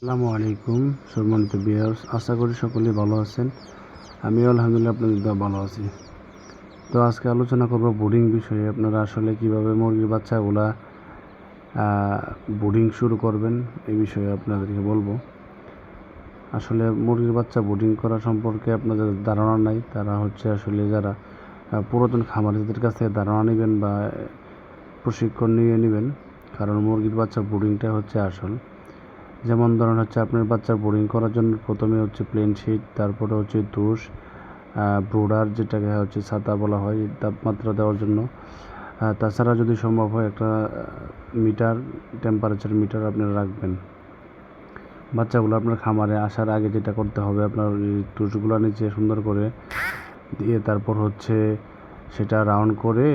আসসালামু আলাইকুম, সম্মানিত বিয়ার্স আশা করি সকলেই ভালো আছেন। আমিও আলহামদুলিল্লাহ, আপনাদের দোয়া ভালো আছি। তো আজকে আলোচনা করব বোর্ডিং বিষয়ে, আপনারা আসলে কীভাবে মুরগির বাচ্চাগুলা বোর্ডিং শুরু করবেন, এই বিষয়ে আপনাদেরকে বলব। আসলে মুরগির বাচ্চা বোর্ডিং করা সম্পর্কে আপনাদের ধারণা নাই, তারা হচ্ছে আসলে যারা পুরাতন খামারিদের কাছ থেকে ধারণা নেবেন বা, প্রশিক্ষণ নিয়ে নেবেন, কারণ মুরগির বাচ্চা বোর্ডিংটা হচ্ছে আসল। যেমন ধরুন হচ্ছে আপনার বাচ্চার বোর্ডিং করার জন্য প্রথমে হচ্ছে প্লেন শিট তারপরে হচ্ছে তুষ ব্রোডার যেটাকে হচ্ছে ছাতা বলা হয় তাপমাত্রা দেওয়ার জন্য। তাছাড়া যদি সম্ভব হয় একটা মিটার টেম্পারেচার মিটার আপনারা রাখবেন। বাচ্চাগুলো আপনার খামারে আসার আগে যেটা করতে হবে, আপনার তুষগুলো নিচে সুন্দর করে দিয়ে তারপর হচ্ছে সেটা রাউন্ড করে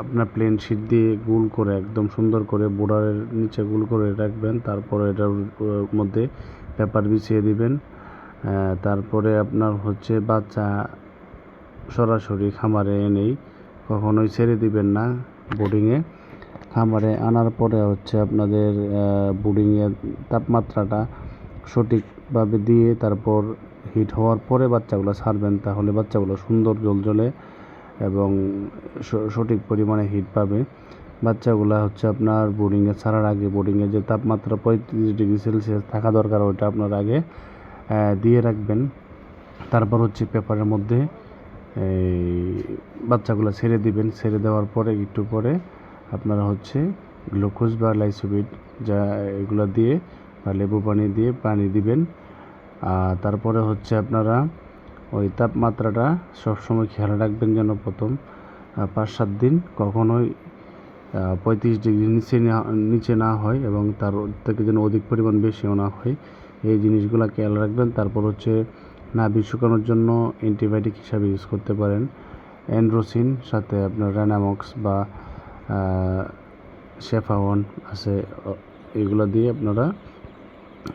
আপনার প্লেন শিট দিয়ে গোল করে, একদম সুন্দর করে বোর্ডারের নিচে গোল করে রাখবেন। তারপরে এটার মধ্যে পেপার বিছিয়ে দিবেন। তারপরে আপনার হচ্ছে বাচ্চা সরাসরি খামারে এনেই কখনোই ছেড়ে দিবেন না বোর্ডিংয়ে খামারে আনার পরে হচ্ছে আপনাদের বোর্ডিংয়ের তাপমাত্রাটা সঠিকভাবে দিয়ে তারপর হিট হওয়ার পরে বাচ্চাগুলো ছাড়বেন। তাহলে বাচ্চাগুলো সুন্দর জ্বলজ্বলে এবং সঠিক পরিমাণে হিট পাবে। বাচ্চাগুলো হচ্ছে আপনার বোর্ডিংয়ে ছাড়ার আগে বোর্ডিংয়ে যে তাপমাত্রা পঁয়ত্রিশ ডিগ্রি সেলসিয়াস থাকা দরকার, ওইটা আপনার আগে দিয়ে রাখবেন। তারপর হচ্ছে পেপারের মধ্যে, এই বাচ্চাগুলো ছেড়ে দিবেন। ছেড়ে দেওয়ার পরে একটু পরে আপনারা হচ্ছে গ্লুকোজ বা লাইসোবিট যা এগুলো দিয়ে বা লেবু পানি দিয়ে পানি দিবেন। আর তারপরে হচ্ছে আপনারা ওই তাপমাত্রাটা সবসময় খেয়াল রাখবেন যেন প্রথম পাঁচ সাত দিন কখনোই পঁয়ত্রিশ ডিগ্রি নিচে নিচে না হয় এবং তার থেকে যেন অধিক পরিমাণ বেশিও না হয়। এই জিনিসগুলো খেয়াল রাখবেন। তারপর হচ্ছে নাভি শুকানোর জন্য অ্যান্টিবায়োটিক হিসাবে ইউজ করতে পারেন। অ্যান্ড্রোসিন, সাথে আপনার র্যানামক্স বা শেফাওয়ান আছে এগুলো দিয়ে আপনারা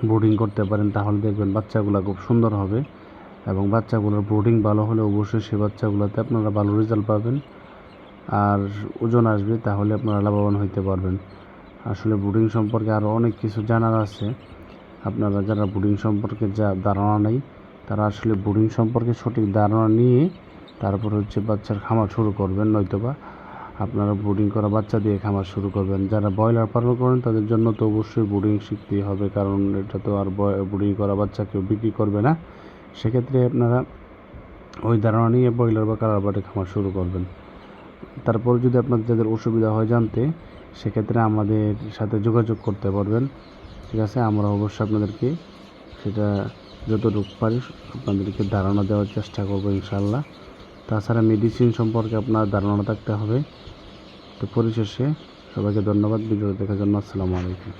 বোর্ডিং করতে পারেন। তাহলে দেখবেন বাচ্চাগুলো খুব সুন্দর হবে। এবং বাচ্চাগুলোর বোর্ডিং ভালো হলে অবশ্যই সে বাচ্চাগুলোতে আপনারা ভালো রেজাল্ট পাবেন। আর ওজন আসবে তাহলে আপনারা লাভবান হইতে পারবেন। আসলে বোর্ডিং সম্পর্কে আরও অনেক কিছু জানার আছে। আপনারা যারা বোর্ডিং সম্পর্কে যা ধারণা নেই, তারা আসলে বোর্ডিং সম্পর্কে সঠিক ধারণা নিয়ে তারপর হচ্ছে বাচ্চার খামার শুরু করবেন, নয়তোবা আপনারা বোর্ডিং করা বাচ্চা দিয়ে খামার শুরু করবেন। যারা ব্রয়লার পালন করেন, তাদের জন্য তো অবশ্যই বোর্ডিং শিখতেই হবে, কারণ এটা তো আর বোর্ডিং করা বাচ্চা কেউ বিক্রি করবে না। সেক্ষেত্রে আপনারা ওই ধারণা নিয়ে ব্রয়লার বা কালার বাটে খামার শুরু করবেন। তারপর যদি আপনাদের যাদের অসুবিধা হয় জানতে, সেক্ষেত্রে আমাদের সাথে যোগাযোগ করতে পারবেন। ঠিক আছে? আমরা অবশ্যই আপনাদেরকে সেটা যতটুকু পারি আপনাদেরকে ধারণা দেওয়ার চেষ্টা করব ইনশাল্লাহ তাছাড়া মেডিসিন সম্পর্কে আপনার ধারণা থাকতে হবে। তো পরিশেষে সবাইকে ধন্যবাদ। ভিডিও দেখার জন্য আসসালামু আলাইকুম।